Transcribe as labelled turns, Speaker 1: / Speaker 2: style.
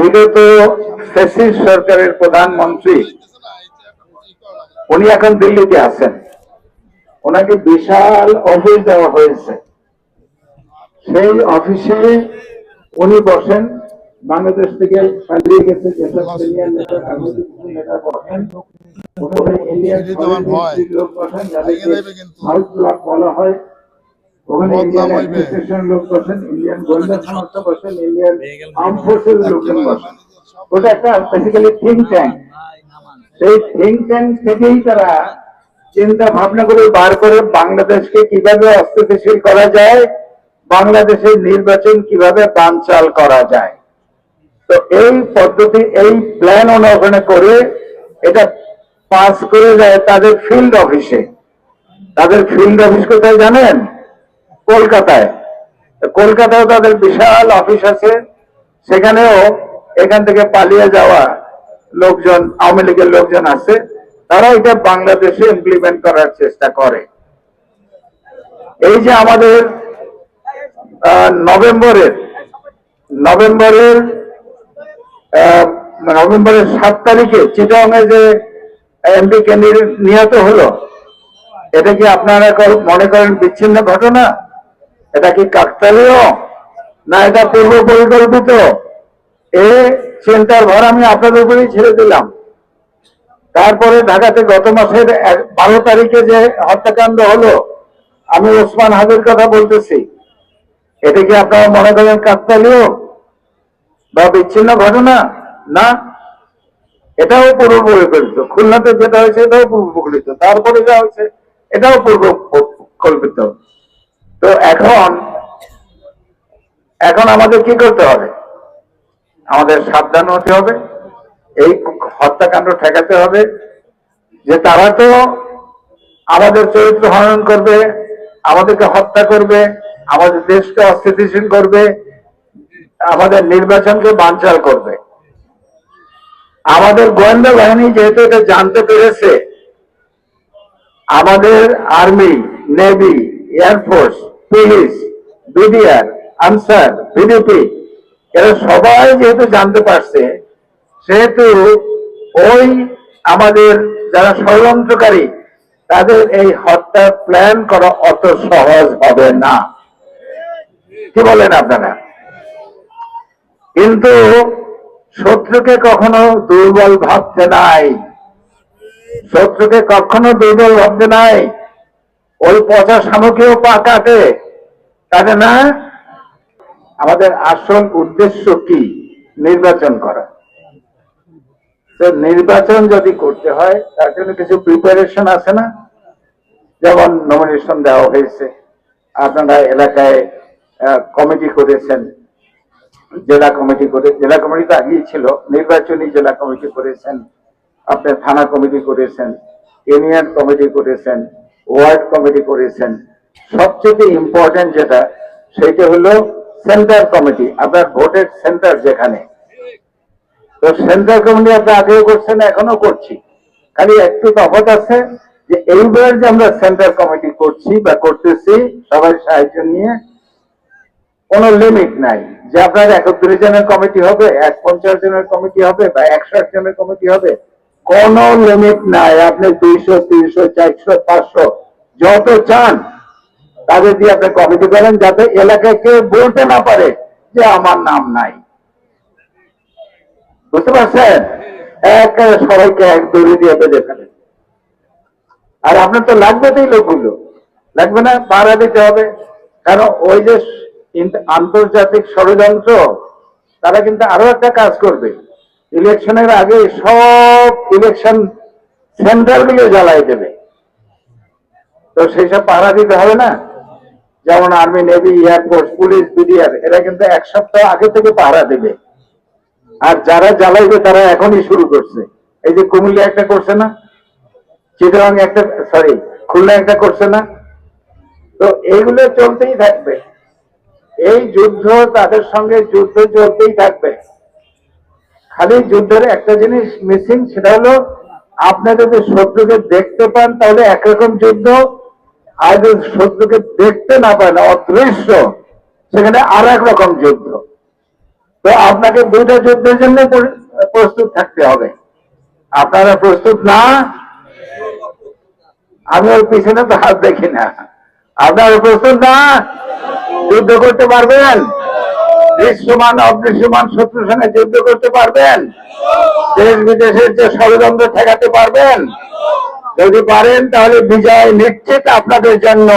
Speaker 1: বিগত ফেসিস সরকারের প্রধানমন্ত্রী উনি এখন দিল্লিতে আছেন। ওনাকে বিশাল অফিস দেওয়া হয়েছে। সেই অফিসে উনি বসেন। বাংলাদেশ থেকে পালিয়ে গেছে যেসব senior নেতা, বসেন। ইন্ডিয়ান। লোক বসেন যাদেরকে বলা হয়। ওখানে ইন্ডিয়ান অ্যাডমিনিস্ট্রেশন লোক বসেন ইন্ডিয়ান গোয়েন্দা সংস্থা বসেন ইন্ডিয়ান আর্ম ফোর্সের লোকজন বসেন। ওটা একটা বেসিক্যালি থিঙ্ক ট্যাঙ্ক সেই থিঙ্ক ট্যাঙ্ক থেকেই তারা চিন্তা ভাবনা করে বার করে বাংলাদেশকে কীভাবে অস্থিতিশীল করা যায় বাংলাদেশের নির্বাচন কীভাবে বানচাল করা যায়। তো এই পদ্ধতি এই প্ল্যান ওখানে করে এটা পাস করে যায় তাদের ফিল্ড অফিসে তাদের ফিল্ড অফিস কোথায় জানেন? কলকাতায়। কলকাতায় তাদের বিশাল অফিস আছে। সেখানেও এখান থেকে পালিয়ে যাওয়া লোকজন, আওয়ামী লীগের লোকজন আছে। তারা এটা বাংলাদেশে ইমপ্লিমেন্ট করার চেষ্টা করে। এই যে আমাদের নভেম্বরের নভেম্বরের নভেম্বরের সাত তারিখে চিটাংয়ে যে এমপি ক্যান্ডিডেট নিহত হলো, এটা কি আপনারা মনে করেন বিচ্ছিন্ন ঘটনা? এটা কি কাকতালীয়? না, এটা পূর্ব পরিকল্পিত এ চিন্তার ভার আমি আপনাদের উপরেই ছেড়ে দিলাম। তারপরে ঢাকাতে গত মাসের বারো তারিখে যে হত্যাকাণ্ড হলো, আমি ওসমান হাবির কথা বলতেছি। এটা কি আপনারা মনে করেন কাকতালীয় বা বিচ্ছিন্ন ঘটনা? না। এটাও পূর্ব পরিকল্পিত খুলনাতে যেটা হয়েছে এটাও পূর্ব পরিকল্পিত তারপরে যা হয়েছে, এটাও পূর্ব কল্পিত তো এখন এখন আমাদের কি করতে হবে? আমাদের সাবধান হতে হবে, এই হত্যাকাণ্ড ঠেকাতে হবে, যে তারা তো আমাদের চরিত্র হনন করবে, আমাদেরকে হত্যা করবে, আমাদের দেশকে অস্থিতিশীল করবে, আমাদের নির্বাচনকে বানচাল করবে। আমাদের গোয়েন্দা বাহিনী যেহেতু এটা জানতে পেরেছে, আমাদের army, navy air force police BDR Ansar VDP এরা সবাই যেহেতু জানতে পারছে, সেহেতু ওই আমাদের যারা ষড়যন্ত্রকারী তাদের এই হত্যা প্ল্যান করা অত সহজ হবে না। কি বলেন আপনারা? কিন্তু শত্রুকে কখনো দুর্বল ভাবতে নাই। শত্রুকে কখনো দুর্বল ভাবতে নাই। ওই পচা শামুকেও পা কাটে। কাটে না? আমাদের আসল উদ্দেশ্য কি? নির্বাচন করা। তো নির্বাচন যদি করতে হয়, তার জন্য কিছু প্রিপারেশন আছে না? যেমন নমিনেশন দেওয়া হয়েছে। আপনারা এলাকায় কমিটি করেছেন। জেলা কমিটি করে, জেলা কমিটি তো আগেই ছিল। নির্বাচনী জেলা কমিটি করেছেন। আপনার থানা কমিটি করেছেন। ইউনিয়ন কমিটি করেছেন। ওয়ার্ড কমিটি করেছেন। সবচেয়ে ইম্পর্টেন্ট যেটা, সেটা হলো সেন্টার কমিটি, আপনার ভোটের সেন্টার যেখানে। তো সেন্ট্রাল কমিটি আপনি আগেও করছেন এখনও করছি। খালি একটু তফাৎ আছে যে এইবার যে আমরা সেন্ট্রাল কমিটি করছি বা করতেছি সবার সাহায্য নিয়ে, কোনো লিমিট নাই। যে আপনার একত্রিশ জনের কমিটি হবে এক পঞ্চাশ জনের কমিটি হবে বা একশো জনের কমিটি হবে, কোন লিমিট নাই। আপনি দুইশো, তিনশো, চারশো, পাঁচশো যত চান, তাদের দিয়ে আপনি কমিটি করেন যাতে এলাকায় কেউ বলতে না পারে যে আমার নাম নাই। বুঝতে পারছেন? এক সবাইকে এক দড়ি দিয়ে বেঁধে ফেলেন আর আপনার তো লাগবে তো লোকগুলো। লাগবে না পাড়া দিতে হবে। কারণ ওই যে আন্তর্জাতিক ষড়যন্ত্র, তারা কিন্তু আরও একটা কাজ করবে। ইলেকশনের আগে সব ইলেকশন সেন্টারগুলো জ্বালাই দেবে। তো সেই সব পাহারা দিতে হবে না? যেমন army navy air force police BDR এরা কিন্তু এক সপ্তাহ আগে থেকে পাহারা দেবে। আর যারা জ্বালাইবে, তারা এখনই শুরু করছে। এই যে কুমিল্লা একটা করছে না? চিটাগাং একটা সরি খুলনা একটা করছে না? তো এইগুলো চলতেই থাকবে। এই যুদ্ধ তাদের সঙ্গে যুদ্ধ চলতেই থাকবে। খালি যুদ্ধের একটা জিনিস মিসিং সেটা হলো আপনি যদি শত্রুকে দেখতে পান, তাহলে একরকম যুদ্ধ যদি শত্রুকে দেখতে না পান অদৃশ্য। সেখানে আর এক রকম যুদ্ধ। তো আপনাকে দুইটা যুদ্ধের জন্য প্রস্তুত থাকতে হবে। আপনারা প্রস্তুত না? আমি ওর পিছনে তো হাত দেখি না। আপনারা প্রস্তুত না? যুদ্ধ করতে পারবেন? দৃশ্যমান, অদৃশ্যমান শত্রুর সঙ্গে যুদ্ধ করতে পারবেন? দেশ বিদেশের যে ষড়যন্ত্র ঠেকাতে পারবেন? যদি পারেন তাহলে বিজয় নিশ্চিত আপনাদের জন্য।